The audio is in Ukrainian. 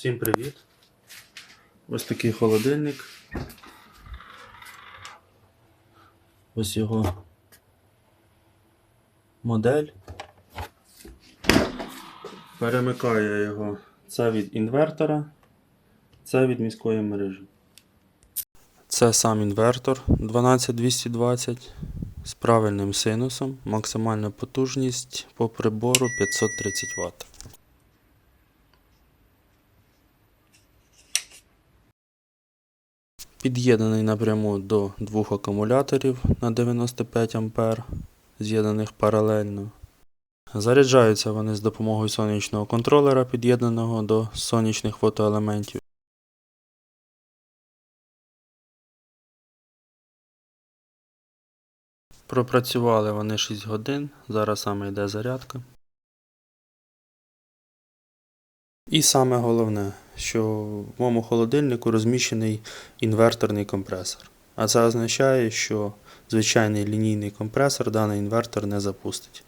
Всім привіт! Ось такий холодильник. Ось його модель. Перемикаю його. Це від інвертора, це від міської мережі. Це сам інвертор 12220 з правильним синусом. Максимальна потужність по прибору 530 Вт. Під'єднаний напряму до двох акумуляторів на 95 А, з'єднаних паралельно. Заряджаються вони з допомогою сонячного контролера, під'єднаного до сонячних фотоелементів. Пропрацювали вони 6 годин, зараз саме йде зарядка. І саме головне, що в моєму холодильнику розміщений інверторний компресор. А це означає, що звичайний лінійний компресор даний інвертор не запустить.